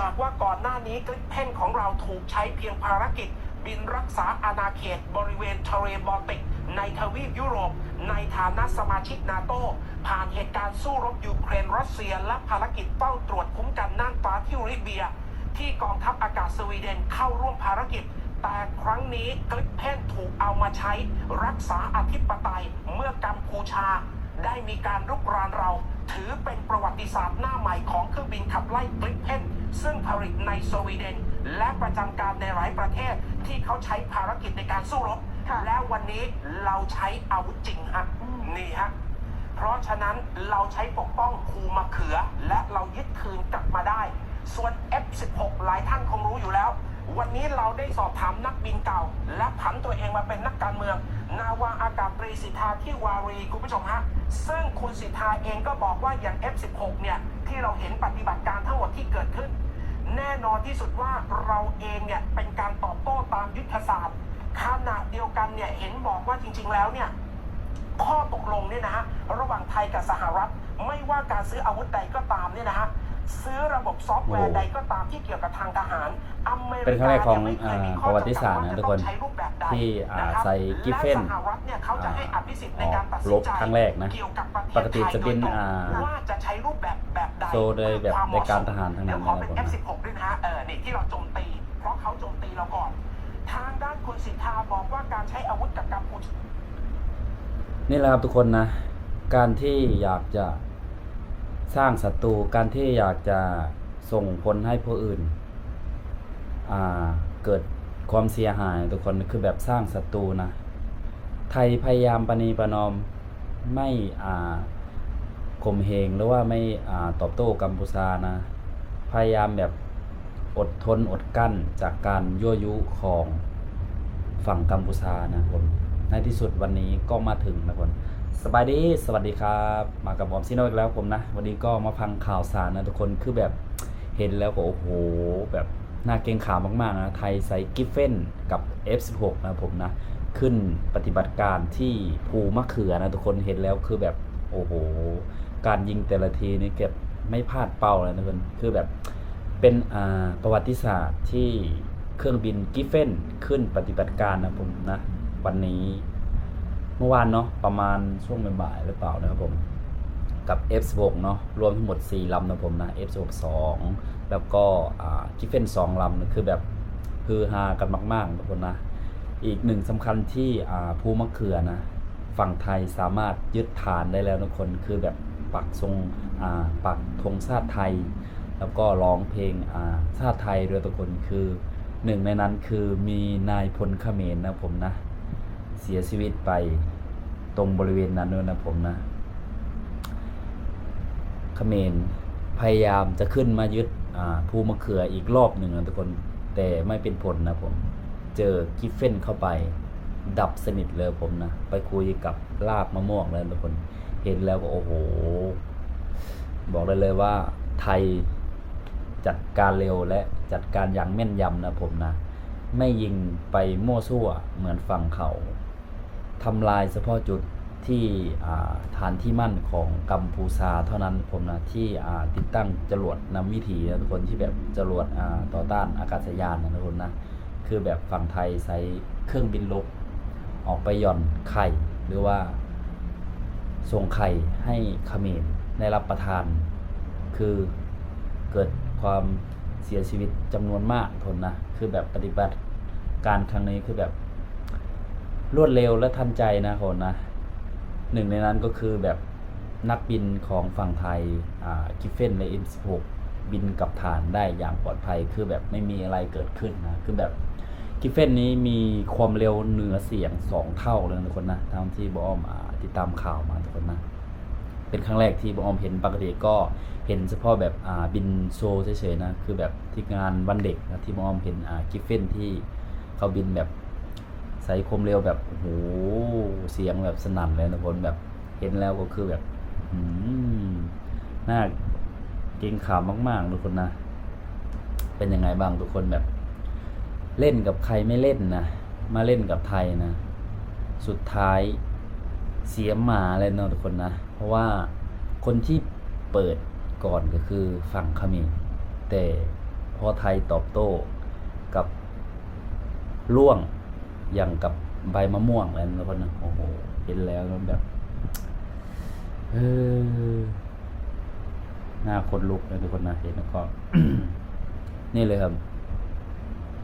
จากว่าก่อนหน้านี้กริปเพนของเราถูกใช้เพียงภารกิจ บินรักษาอาณาเขตบริเวณทะเลบอลติก ในทวีปยุโรป ในฐานะสมาชิกนาโต ผ่านเหตุการณ์สู้รบยูเครนรัสเซีย และภารกิจเป้าตรวจคุ้มกันน่านฟ้าที่ริเบีย ที่กองทัพอากาศสวีเดนเข้าร่วมภารกิจแต่ครั้งนี้กริปเพนถูกเอามาใช้รักษาอธิปไตยเมื่อกัมพูชา ได้มีการรุกรานเรา ถือเป็นประวัติศาสตร์หน้าใหม่ของเครื่องบินขับไล่กริปเพน ซึ่งผลิตในสวีเดน และประจำการในหลายประเทศที่เขาใช้ภารกิจในการสู้รบ ค่ะ แล้ววันนี้เราใช้อาวุธจริงฮะอืมนี่ฮะ เพราะฉะนั้นเราใช้ปกป้องภูมะเขือ และเรายึดคืนกลับมาได้ ส่วน F16 หลายท่านคงรู้อยู่แล้ว วันนี้เราได้สอบถามนักบินเก่า และผันตัวเองมาเป็นนักการเมือง นาวาอากาศตรีสิทธาที่วารีคุณผู้ชมฮะ ซึ่งคุณสิทธาเองก็บอกว่าอย่าง F16 เนี่ย ที่เราเห็นปฏิบัติการทั้งหมดที่เกิดขึ้น แน่นอนที่สุดว่าเราเองเนี่ยเป็นการตอบโต้ตามยุทธศาสตร์ขณะเดียวกันเนี่ยเห็นบอกว่าจริง ๆ แล้วเนี่ยข้อตกลงเนี่ยนะฮะระหว่างไทยกับสหรัฐ ไม่ว่าการซื้ออาวุธใดก็ตามเนี่ยนะฮะซื้อระบบซอฟต์แวร์ใดก็ตามที่เกี่ยวกับทางทหารอ เมริเป็นครั้งแรกของยไม่เคยมีข้อ่าประวัติศาสตร์นะทุกคนจำกัดว่าจะต้องใช้รูปแบบใดที่อ่านะครับใส่กิฟเฟนและสหรัฐเนี่ยเขาจะให้อภิสิทธิ์ในการตัดสิลนบใจครั้งแรกนะเกี่ยวกับประเทศปกติจะเป็นไทยโดยตรงอ่าว่าจะใช้รูปแบบแบบใดโซโดยแบบเพื่อควมเหมะในการสมทหารทั้งนั้นเดี๋ยวขอเป็นนะครับผม F16 ด้วยนะฮะเออนี่ที่เราโจมตีเพราะเขาโจมตีเราก่อนทางด้านคุณสิทธาบอกว่าการใช้อาวุธกับกัมพูชานี่แหละครับทุกคนนะ การที่อยากจะสร้างศัตรูการที่อยากจะส่งผลให้ผู้อื่นอ่า เกิดความเสียหายทุกคนคือแบบสร้างศัตรูนะ ไทยพยายามปณีประนอมไม่ข่มเหงหรือว่าไม่ตอบโต้กัมพูชานะ พยายามแบบอดทนอดกั้นจากการยั่วยุของฝั่งกัมพูชานะผมในที่สุดวันนี้ก็มาถึงนะคนสบายดี สวัสดีครับ มากับบอมซิโนอีกแล้วผมนะ วันนี้ก็มาฟังข่าวสารนะทุกคน คือแบบเห็นแล้วก็โอ้โห แบบ น่าเกรงขามมาก ๆ นะ ไทยใส่กิฟเฟนกับ F16 นะผมนะ ขึ้นปฏิบัติการที่ภูมะเขือนะ ทุกคนเห็นแล้วคือแบบ โอ้โห การยิงแต่ละทีนี่เก็บไม่พลาดเป้าเลยนะทุกคนคือแบบเป็นประวัติศาสตร์ที่เครื่องบินกิฟเฟนขึ้นปฏิบัติการนะผมนะ วันนี้เมื่อวานเนาะประมาณช่วงบ่ายหรือเปล่านะครับผมกับ F16 เนาะรวมทั้งหมด 4ลำนะผมนะ F16 2 แล้วก็กิฟเฟน2ลำคือแบบฮือฮากันมากๆนะคนนะ อีกหนึ่งสำคัญที่ภูมะเขือนะ ฝั่งไทยสามารถยึดฐานได้แล้วทุกคนคือแบบปักทรงอ่าปักธงชาติไทย แล้วก็ร้องเพลงชาติไทยด้วยทุกคนคือหนึ่งในนั้นคือมีนายพลเขมรนะผมนะ เสียชีวิตไปตรงบริเวณนั้นด้วยนะผมนะเขมรพยายามจะขึ้นมายึด ภูมะเขืออีกรอบหนึ่งนะทุกคนแต่ไม่เป็นผลนะผม เจอกิฟเฟนเข้าไป ดับสนิทเลยผมนะ ไปคุยกับลาบมะม่วงแล้วทุกคนเห็นแล้วก็โอ้โห บอกได้เลยว่าไทยจัดการเร็วและจัดการอย่างแม่นยำนะผมนะ ไม่ยิงไปมั่วซั่วเหมือนฝั่งเขาทำลายเฉพาะจุด ที่ฐานที่มั่นของกัมพูชาเท่านั้นผมนะที่ติดตั้งจรวดนำวิถีนะทุกคนที่แบบจรวดต่อต้านอากาศยานนะทุกคนนะคือแบบฝั่งไทยใช้เครื่องบินลบออกไปหย่อนไข่หรือว่า ส่งไข่ให้ขมรได้รับประทาน คือเกิดความเสียชีวิตจำนวนมากทนนะคือแบบปฏิบัติการครั้งนี้คือแบบรวดเร็วและทันใจนะคนนะ หนึ่งในนั้นก็คือแบบนักบินของฝั่งไทยอ่ากิฟเฟนและ M16 บินกับฐานได้อย่างปลอดภัยคือแบบไม่มีอะไรเกิดขึ้นนะคือแบบกิฟเฟนนี้มีความเร็วเหนือเสียงสองเท่าเลยทุกคนนะตามที่บอมติดตามข่าวมาทุกคนนะเป็นครั้งแรกที่บอมเห็นปกติก็เห็นเฉพาะแบบอ่าบินโชว์เฉยๆนะคือแบบที่งานวันเด็กนะที่บอมเห็นอ่ากิฟเฟนที่เขาบินแบบ ส่คมเร็วแบบโอ้โหเสียงแบบสนั่นเลยนะคนแบบเห็นแล้วก็คือแบบอืมน่าเกรงขามมากๆทุกคนนะ เป็นยังไงบ้างทุกคนแบบ เล่นกับใครไม่เล่นนะ มาเล่นกับไทยนะ สุดท้ายเสียหมาเลยเนาะทุกคนนะ เพราะว่าคนที่เปิดก่อนก็คือฝั่งเขมรแต่พพอไทยตอบโต้กับล่วง อย่างกับใบมะม่วงอะไรนะคนนะโอ้โหเห็นแล้วมันแบบเออหน้าคนลุกเลยทุกคนนะเห็นแล้วก็ นี่เลยครับ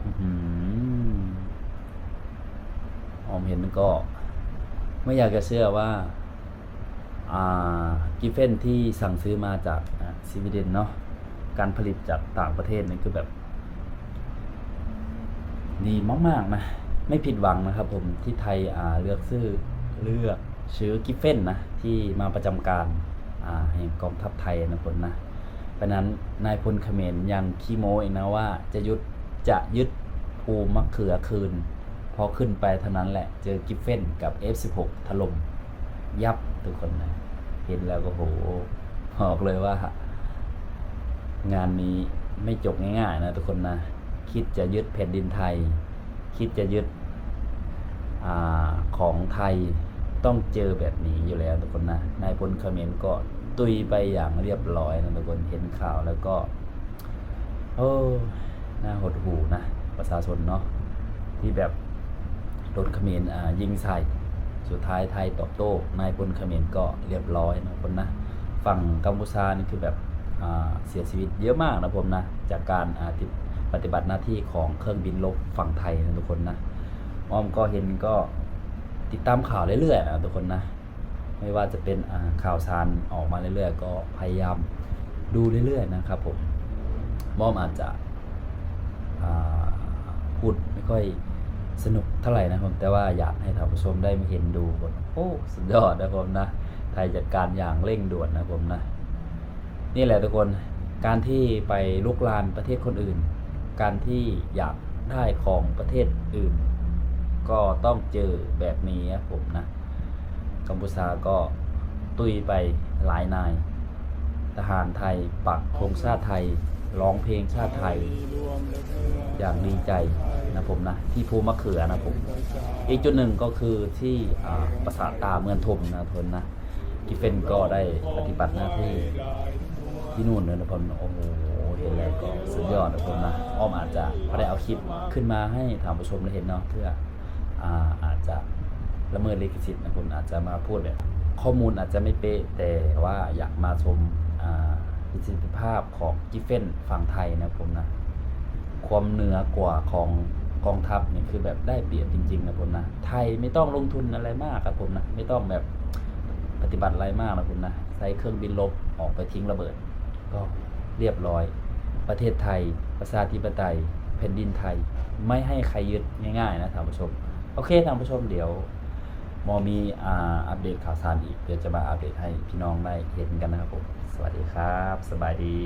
อ๋อหือออมเห็นก็ ไม่อยากจะเชื่อว่า อ่า กิฟเฟนที่สั่งซื้อมาจากสวีเดนเนาะการผลิตจากต่างประเทศนี่คือแบบ ดีมาก ๆ นะ ไม่ผิดหวังนะครับผมที่ไทยอ่าเลือกซื้อเลือกซื้อกิฟเฟนนะที่มาประจำการอ่าแห่งกองทัพไทยนะคนนะเพราะนั้นนายพลเขมรยังขี้โม้อีกนะว่าจะยึดจะยึดภูมะเขือคืน พอขึ้นไปเท่านั้นแหละเจอกิฟเฟนกับ F16 ถล่มยับทุกคนนะเห็นแล้วก็โหบอกเลยว่า งานนี้ไม่จบง่ายๆนะทุกคนนะ คิดจะยึดแผ่นดินไทย คิดจะยึดอของไทยต้องเจอแบบนี้อยู่แล้วทุกคนนะนายพลเขมรก็ตุยไปอย่างเรียบร้อยนะทุกคนเห็นข่าวแล้วก็โอ้น่าหดหูนะประชาชนเนาะที่แบบโดนเขมรยิงใส่สุดท้ายไทยตอบโต้นายพลเขมรก็เรียบร้อยนะคนนะฝั่งกัมพูชานี่คือแบบเสียชีวิตเยอะมากนะผมนะจากการติด ปฏิบัติหน้าที่ของเครื่องบินลบฝั่งไทยนะทุกคนนะอ้อมก็เห็นก็ติดตามข่าวเรื่อยๆนะทุกคนนะ ไม่ว่าจะเป็นข่าวสารออกมาเรื่อยๆ ก็พยายามดูเรื่อยๆนะครับผมม่อมอาจจะพูดไม่ค่อยสนุกเท่าไหร่นะครับแต่ว่าอยากให้ท่านผู้ชมได้มาเห็นดูก่อนโอ้สุดยอดนะผมนะไทยจัดการอย่างเร่งด่วนนะผมนะ นี่แหละทุกคนการที่ไปลุกลานประเทศคนอื่น การที่อยากได้ของประเทศอื่น ก็ต้องเจอแบบนี้ครับผมนะ กัมพูชาก็ตุยไปหลายนาย ทหารไทยปักธงชาติไทยร้องเพลงชาติไทย อย่างดีใจนะผมนะ ที่ภูมะเขือนะผม อีกจุดหนึ่งก็คือที่อ่าปราสาทตาเมืองทมนะทนนะกิฟเฟนก็ได้ปฏิบัติหน้าที่ที่นู่นเลยนะผมโอ้โห ก็สุดยอดนะผมนะอ้อมอาจจะพอได้เอาคลิปขึ้นมาให้ทางผู้ชมได้เห็นเนาะเพื่ออ่าอาจจะละเมิดลิขสิทธิ์นะคุณอาจจะมาพูดแบบข้อมูลอาจจะไม่เป๊ะแต่ว่าอยากมาชมอ่าประสิทธิภาพของกิฟเฟนฝั่งไทยนะผมนะความเหนือกว่าของกองทัพเนี่ยคือแบบได้เปรียบจริง ๆ นะผมนะ ไทยไม่ต้องลงทุนอะไรมากครับผมนะ ไม่ต้องแบบปฏิบัติอะไรมากนะผมนะ ใช้เครื่องบินลบออกไปทิ้งระเบิด ก็เรียบร้อย ประเทศไทย ประชาธิปไตย แผ่นดินไทย ไม่ให้ใครยึดง่ายๆนะท่านผู้ชม โอเคท่านผู้ชมเดี๋ยวมอมีอ่าอัปเดตข่าวสารอีก เดี๋ยวจะมาอัปเดตให้พี่น้องได้เห็นกันนะครับผม สวัสดีครับ สบายดี